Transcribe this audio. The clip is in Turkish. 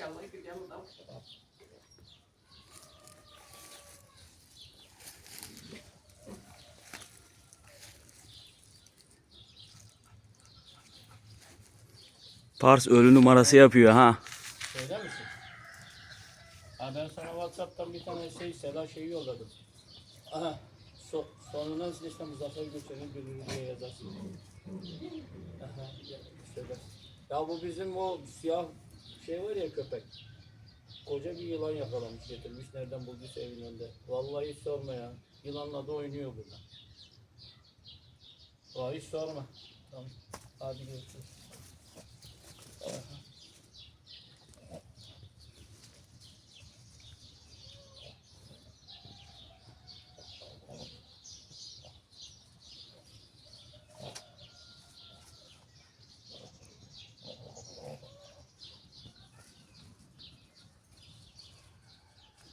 İnşallah gideceğim da. Pars ölü numarası yapıyor ha. Söyler misin? Ha ben sana Whatsapp'tan bir tane şey Seda şeyi yolladım. Aha. So, sonundan işte Muzaffer Göçer'in gülürü diye yazarsın. Aha. Ya. Ya bu bizim o siyah şey var ya köpek. Koca bir yılan yakalamış getirmiş. Nereden bulduysa evin önünde. Vallahi hiç sorma ya. Yılanla da oynuyor burada. Vallahi hiç sorma. Tamam. Hadi görüşürüz. Aha.